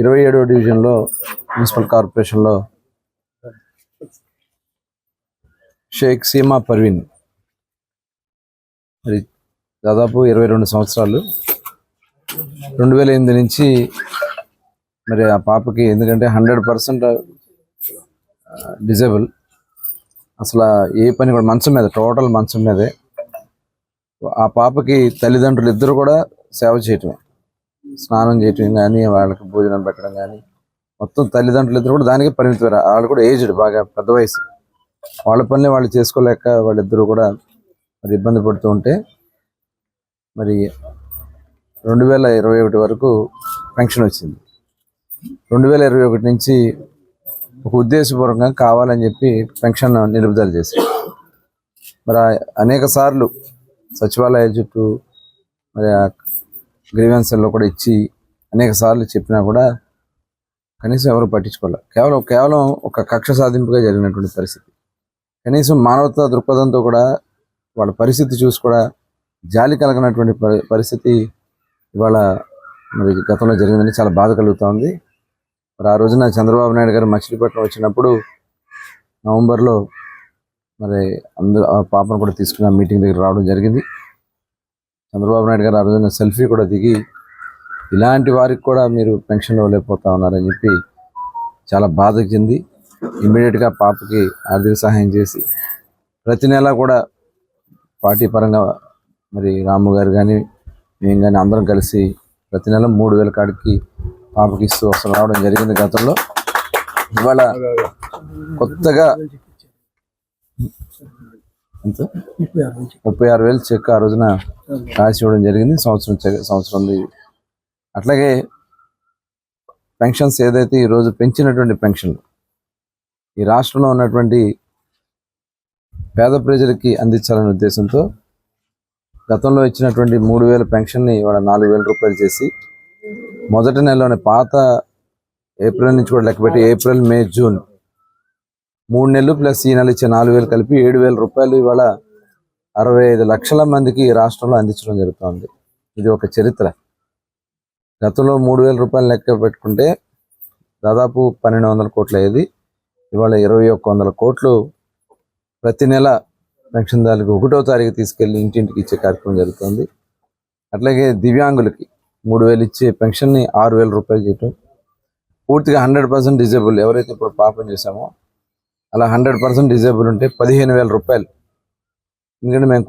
ఇరవై ఏడవ డివిజన్లో మున్సిపల్ కార్పొరేషన్లో షేక్ సీమా పర్వీన్. మరి దాదాపు ఇరవై రెండు సంవత్సరాలు. రెండు వేల ఎనిమిది నుంచి మరి ఆ పాపకి ఎందుకంటే హండ్రెడ్ పర్సెంట్ డిజేబుల్. అసలు ఏ పని కూడా మంచం మీద టోటల్ మంచం మీదే. ఆ పాపకి తల్లిదండ్రులు ఇద్దరు కూడా సేవ చేయటం స్నానం చేయటం కానీ వాళ్ళకి భోజనం పెట్టడం కానీ మొత్తం తల్లిదండ్రులు ఇద్దరు కూడా దానికి పరిమితం వాళ్ళు కూడా ఏజ్డ్ బాగా పెద్ద వయసు. వాళ్ళ పని వాళ్ళు చేసుకోలేక వాళ్ళిద్దరూ కూడా మరి ఇబ్బంది పడుతూ ఉంటే మరి రెండు వేల ఇరవై ఒకటి వరకు పెన్షన్ వచ్చింది. రెండు వేల ఇరవై ఒకటి నుంచి ఒక ఉద్దేశపూర్వకంగా కావాలని చెప్పి పెన్షన్ నిలుపుదల చేశారు. మరి అనేక సార్లు సచివాలయ చుట్టూ మరి ఆ కూడా ఇచ్చి అనేక సార్లు చెప్పినా కూడా కనీసం ఎవరు పట్టించుకోవాలి కేవలం కేవలం ఒక కక్ష సాధింపుగా జరిగినటువంటి పరిస్థితి. కనీసం మానవతా దృక్పథంతో కూడా వాళ్ళ పరిస్థితి చూసి కూడా జాలి కలగనటువంటి పరి- పరిస్థితి ఇవాళ మరి గతంలో జరిగిందని చాలా బాధ కలుగుతూ ఉంది. మరి ఆ రోజున చంద్రబాబు నాయుడు గారు మచిలీపట్నం వచ్చినప్పుడు నవంబర్లో మరి అందరూ ఆ పాపను కూడా తీసుకున్న మీటింగ్ దగ్గర రావడం జరిగింది. చంద్రబాబు నాయుడు గారు ఆ రోజున సెల్ఫీ కూడా దిగి ఇలాంటి వారికి కూడా మీరు పెన్షన్ ఇవ్వలేకపోతా ఉన్నారని చెప్పి చాలా బాధ చెంది ఇమ్మీడియట్గా పాపకి ఆర్థిక సహాయం చేసి ప్రతి నెల కూడా పార్టీ పరంగా మరి రాము గారు కానీ మేము కానీ అందరం కలిసి ప్రతి నెల మూడు వేల కాడికి పాపకి ఇస్తూ వస్తూ రావడం జరిగింది గతంలో. ఇవాళ కొత్తగా ఎంత ముప్పై ఆరు వేలు చెక్ ఆ రోజున రాసి ఇవ్వడం జరిగింది. సంవత్సరం సంవత్సరం అట్లాగే పెన్షన్స్ ఏదైతే ఈరోజు పెంచినటువంటి పెన్షన్లు ఈ రాష్ట్రంలో ఉన్నటువంటి పేద ప్రజలకి అందించాలనే ఉద్దేశంతో గతంలో ఇచ్చినటువంటి మూడు వేల పెన్షన్ని ఇవాళ నాలుగు వేల రూపాయలు చేసి మొదటి నెలలోనే పాత ఏప్రిల్ నుంచి కూడా లెక్కపెట్టి ఏప్రిల్ మే జూన్ మూడు నెలలు ప్లస్ ఈ నెల ఇచ్చే నాలుగు వేలు కలిపి ఏడు వేల రూపాయలు ఇవాళ అరవై ఐదు లక్షల మందికి ఈ రాష్ట్రంలో అందించడం జరుగుతుంది. ఇది ఒక చరిత్ర. గతంలో మూడు వేల రూపాయలు లెక్క పెట్టుకుంటే దాదాపు పన్నెండు వందల కోట్లు అయ్యేది. ఇవాళ ఇరవై ఒక్క వందల కోట్లు ప్రతి నెల పెన్షన్దారులకు ఒకటో తారీఖు తీసుకెళ్ళి ఇంటింటికి ఇచ్చే కార్యక్రమం జరుగుతుంది. అట్లాగే దివ్యాంగులకి మూడు వేలు ఇచ్చే పెన్షన్ని ఆరు వేల రూపాయలు చేయటం. పూర్తిగా హండ్రెడ్ పర్సెంట్ డిజేబుల్. ఎవరైతే ఇప్పుడు పాపం చేశామో అలా హండ్రెడ్ పర్సెంట్ డిజేబుల్ ఉంటే పదిహేను వేల రూపాయలు. ఎందుకంటే మేము